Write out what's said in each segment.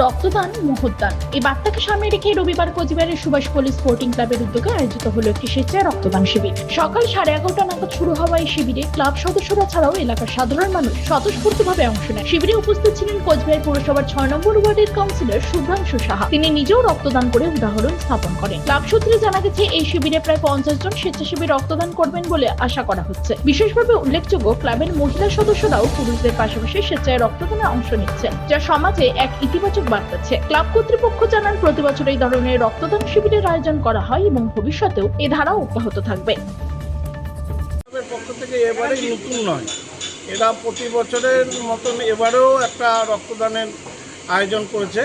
রক্তদান মহদান এই বার্তাকে সামনে রেখে রবিবার কোচবিহারের সুভাষ পল্লী স্পোর্টিং ক্লাবের উদ্যোগে আয়োজিত হলো একটি স্বেচ্ছায় রক্তদান শিবির। সকাল সাড়ে এগারোটা নাগাদ শুরু হওয়া এই শিবিরে ক্লাব সদস্যরা ছাড়াও এলাকার সাধারণ মানুষ স্বতঃস্ফূর্তভাবে অংশ নেয় শিবিরে উপস্থিত ছিলেন কোচবিহার পৌরসভার ছয় নম্বর ওয়ার্ডের কাউন্সিলর শুভ্রাংশু সাহা। তিনি নিজেও রক্তদান করে উদাহরণ স্থাপন করেন। ক্লাব সূত্রে জানা গেছে, এই শিবিরে প্রায় পঞ্চাশ জন স্বেচ্ছাসেবী রক্তদান করবেন বলে আশা করা হচ্ছে। বিশেষভাবে উল্লেখযোগ্য, ক্লাবের মহিলা সদস্যরাও পুরুষদের পাশাপাশি স্বেচ্ছায় রক্তদানে অংশ নিচ্ছেন, যা সমাজে এক ইতিবাচক বার্তাচ্ছে ক্লাব কর্তৃপক্ষ জানান, প্রতি বছর এই ধরনের রক্তদান শিবিরের আয়োজন করা হয় এবং ভবিষ্যতেও এ ধারা অব্যাহত থাকবে। পক্ষ থেকে এবারে নতুন নয়। এরা প্রতি বছরের মতন এবারেও একটা রক্তদানের আয়োজন করেছে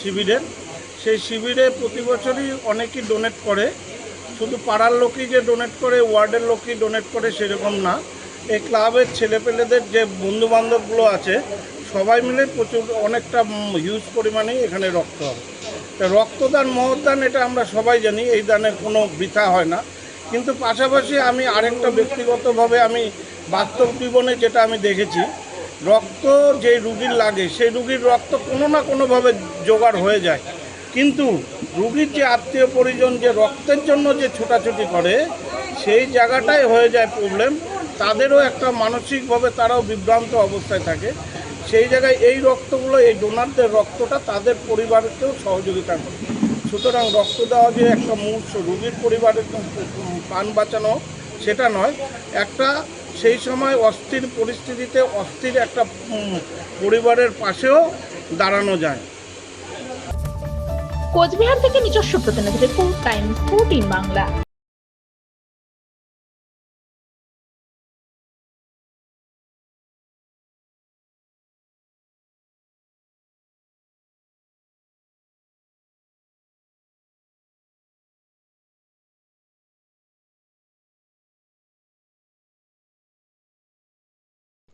শিবিরের। সেই শিবিরে প্রতি বছরই অনেকেই ডোনেট করে। শুধু পাড়ার লোকই যে ডোনেট করে, ওয়ার্ডের লোকই ডোনেট করে সেরকম না। এই ক্লাবের ছেলেপেলেদের যে বন্ধু বান্ধবগুলো আছে সবাই মিলে প্রচুর অনেকটা হিউজ পরিমাণেই এখানে রক্ত হবে। রক্তদান, মহদান এটা আমরা সবাই জানি, এই দানের কোনো বৃথা হয় না। কিন্তু পাশাপাশি আমি আরেকটা ব্যক্তিগতভাবে আমি বাস্তব জীবনে যেটা আমি দেখেছি, রক্ত যে রুগীর লাগে, সেই রুগীর রক্ত কোনো না কোনোভাবে জোগাড় হয়ে যায়। কিন্তু রুগীর যে আত্মীয় পরিজন যে রক্তের জন্য যে ছোটাছুটি করে, সেই জায়গাটাই হয়ে যায় প্রবলেম তাদেরও একটা মানসিকভাবে তারাও বিভ্রান্ত অবস্থায় থাকে। সেই জায়গায় এই রক্তগুলো, এই ডোনারদের রক্তটা তাদের পরিবারকেও সহযোগিতা করে। সুতরাং রক্ত দেওয়া যে একটা মূল রুগীর পরিবারের প্রাণ বাঁচানো সেটা নয়। একটা সেই সময় অস্থির পরিস্থিতিতে অস্থির একটা পরিবারের পাশেও দাঁড়ানো যায়। কোচবিহার থেকে নিজস্ব প্রতিনিধি রিপোর্ট টাইমস ফোরটিন বাংলা।